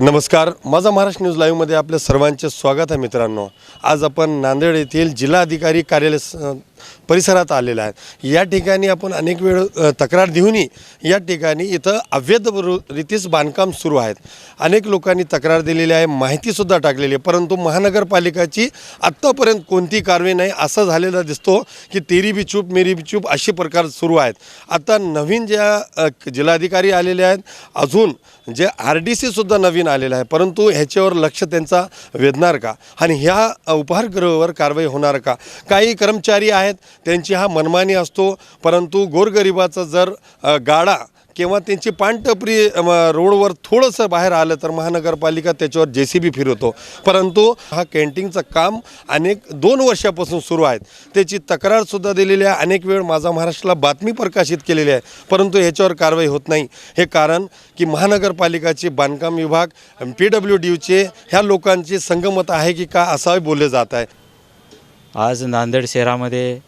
नमस्कार माझा महाराष्ट्र न्यूज लाईव्हमध्ये आपल्या सर्वांचे स्वागत आहे मित्रांनो. आज आपण नांदेड येथील जिल्हाधिकारी कार्यालय स- परिसरात आलेला आहे. या ठिकाणी आपण अनेक वेळ तक्रार देऊनही या ठिकाणी इथं अवैध रू- रीतीस बांधकाम सुरू आहेत. अनेक लोकांनी तक्रार दिलेली आहे माहितीसुद्धा टाकलेली आहे. परंतु महानगरपालिकाची आत्तापर्यंत कोणती कारवाई नाही असं झालेला दिसतो की तेरी बी चूप मेरी बी चूप असे प्रकार सुरू आहेत. आता नवीन ज्या जिल्हाधिकारी आलेले आहेत अजून जे आर डी सीसुद्धा नवीन आलेलं आहे. परंतु ह्याच्यावर लक्ष त्यांचा वेधणार का? आणि ह्या उपहारगृहावर कारवाई होणार का? काही कर्मचारी आहेत त्यांची हा मनमानी असतो परंतु गोरगरिबाचा जर गाडा किंवा त्यांची पानटपरी रोडवर थोडंसं बाहेर आलं तर महानगरपालिका त्याच्यावर जे सी बी फिरवतो. परंतु हा कॅन्टीनचं काम अनेक दोन वर्षापासून सुरू आहेत. त्याची तक्रारसुद्धा दिलेली आहे. अनेक वेळ माझा महाराष्ट्राला बातमी प्रकाशित केलेली आहे. परंतु ह्याच्यावर कारवाई होत नाही. हे कारण की महानगरपालिकाचे बांधकाम विभाग पी डब्ल्यू डीचे ह्या लोकांची संगमत आहे की का असावे बोलले जात आहे. आज नांदेड शहरामध्ये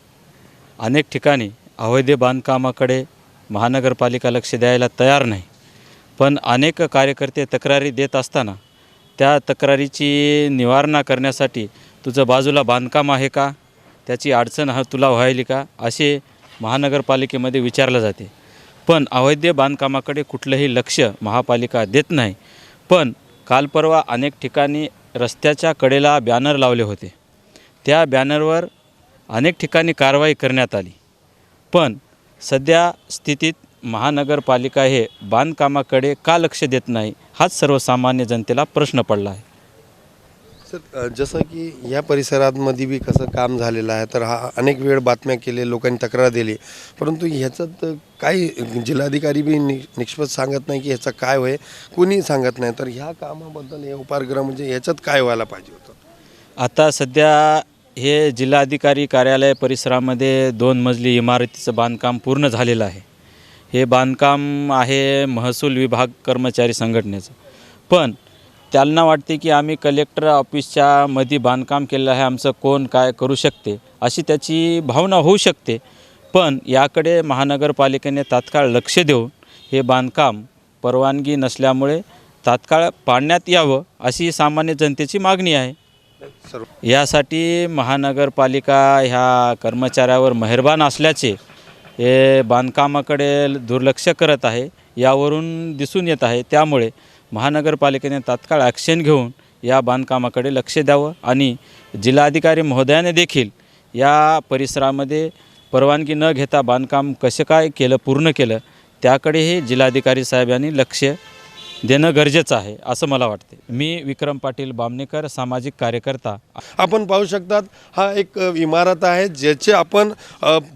अनेक ठिकाणी अवैध बांधकामाकडे महानगरपालिका लक्ष द्यायला तयार नाही. पण अनेक कार्यकर्ते तक्रारी देत असताना त्या तक्रारीची निवारणा करण्यासाठी तुझं बाजूला बांधकाम आहे का? त्याची अडचण हा तुला व्हायली का? असे महानगरपालिकेमध्ये विचारलं जाते. पण अवैध बांधकामाकडे कुठलंही लक्ष महापालिका देत नाही. पण काल परवा अनेक ठिकाणी रस्त्याच्या कडेला बॅनर लावले होते. त्या बॅनरवर अनेक ठिकाणी कारवाई करण्यात आली. पण सध्या स्थितीत महानगरपालिका हे बांधकामाकडे का लक्ष देत नाही हाच सर्वसामान्य जनतेला प्रश्न पडला आहे. सर जसं की या परिसरामध्ये बी कसं काम झालेलं आहे तर हा अनेक वेळ बातम्या केले लोकांनी तक्रार दिली परंतु ह्याच्यात काही जिल्हाधिकारी बी नि निष्पत सांगत नाही की ह्याचं काय होय कुणी सांगत नाही. तर ह्या कामाबद्दल हे उपहारगृह म्हणजे ह्याच्यात काय व्हायला पाहिजे होतं? आता सध्या हे जिल्हाधिकारी कार्यालय परिसरामध्ये दोन मजली इमारतीचं बांधकाम पूर्ण झालेलं आहे. हे बांधकाम आहे महसूल विभाग कर्मचारी संघटनेचं. पण त्यांना वाटते की आम्ही कलेक्टर ऑफिसच्या मध्ये बांधकाम केलेलं आहे आमचं कोण काय करू शकते अशी त्याची भावना होऊ शकते. पण याकडे महानगरपालिकेने तात्काळ लक्ष देऊन हे बांधकाम परवानगी नसल्यामुळे तात्काळ पाडण्यात यावं अशी सामान्य जनतेची मागणी आहे. यासाठी महानगरपालिका ह्या कर्मचाऱ्यावर मेहरबान असल्याचे हे बांधकामाकडे दुर्लक्ष करत आहे यावरून दिसून येत आहे. त्यामुळे महानगरपालिकेने तात्काळ ॲक्शन घेऊन या बांधकामाकडे लक्ष द्यावं आणि जिल्हाधिकारी महोदयाने देखील या परिसरामध्ये परवानगी न घेता बांधकाम कसं काय केलं पूर्ण केलं त्याकडेही जिल्हाधिकारी साहेब यांनी लक्ष देणं गरजेचं आहे असं मला वाटते मी विक्रम पाटील बामणेकर सामाजिक कार्यकर्ता. आपण पाहू शकतात हा एक इमारत आहे ज्याचे आपण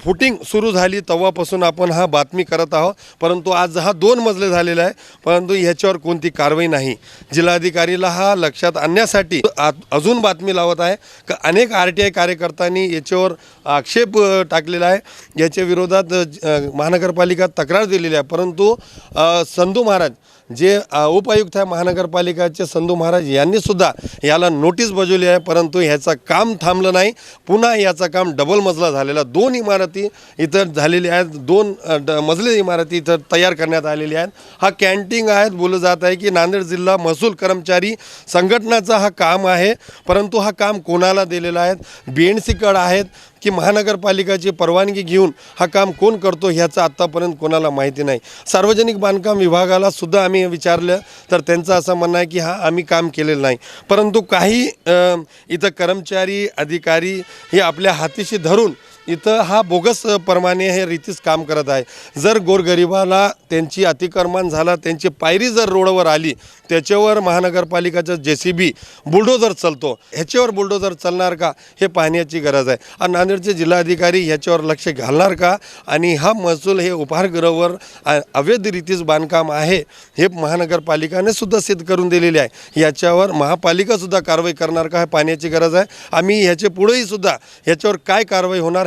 फुटिंग सुरू झाली तेव्हापासून आपण हा बातमी करत आहोत. परंतु आज हा दोन मजले झालेला आहे परंतु ह्याच्यावर कोणती कारवाई नाही. जिल्हाधिकारीला हा लक्षात आणण्यासाठी अजून बातमी लावत आहे का अनेक आर टी आय कार्यकर्त्यांनी याच्यावर आक्षेप टाकलेला आहे. याच्या विरोधात महानगरपालिका तक्रार दिलेली आहे. परंतु संधू महाराज जे उपायुक्त आहे महानगरपालिकाचे संधू महाराज यांनी सुद्धा याला नोटीस बजावली आहे परंतु ह्याचं काम थांबलं नाही. पुन्हा याचं काम डबल मजला झालेला दोन इमारती इथं झालेली आहेत दोन ड मजली इमारती इथं तयार करण्यात आलेली आहेत. हा कॅन्टीन आहेत बोललं जात आहे की नांदेड जिल्हा महसूल कर्मचारी संघटनाचा हा काम आहे परंतु हा काम कोणाला दिलेला आहे? बी एन सीकडं आहेत की महानगरपालिकाची परवानगी घेऊन हा काम कोण करतो ह्याचं आत्तापर्यंत कोणाला माहिती नाही. सार्वजनिक बांधकाम विभागाला सुद्धा आम्ही विचारलं तर त्यांचं असं म्हणणं आहे की हा आम्ही काम केलेलं नाही. परंतु काही इथं कर्मचारी अधिकारी हे आपल्या हातीशी धरून इथं हा बोगस परमाने हे रीतीच काम करत आहे. जर गोरगरिबाला त्यांची अतिक्रमण झाला त्यांची पायरी जर रोडवर आली त्याच्यावर महानगरपालिकाचं जे सी बी बुलडोजर चालतो. ह्याच्यावर बुलडोजर चालणार का हे पाहण्याची गरज आहे. आणि नांदेडचे जिल्हाधिकारी ह्याच्यावर लक्ष घालणार का? आणि हा महसूल हे उपहारगृहावर अवैध रीतीच बांधकाम आहे हे महानगरपालिकाने सुद्धा सिद्ध करून दिलेले आहे. याच्यावर महापालिकासुद्धा कारवाई करणार का हे पाहण्याची गरज आहे. आम्ही ह्याचे पुढेही सुद्धा ह्याच्यावर काय कारवाई होणार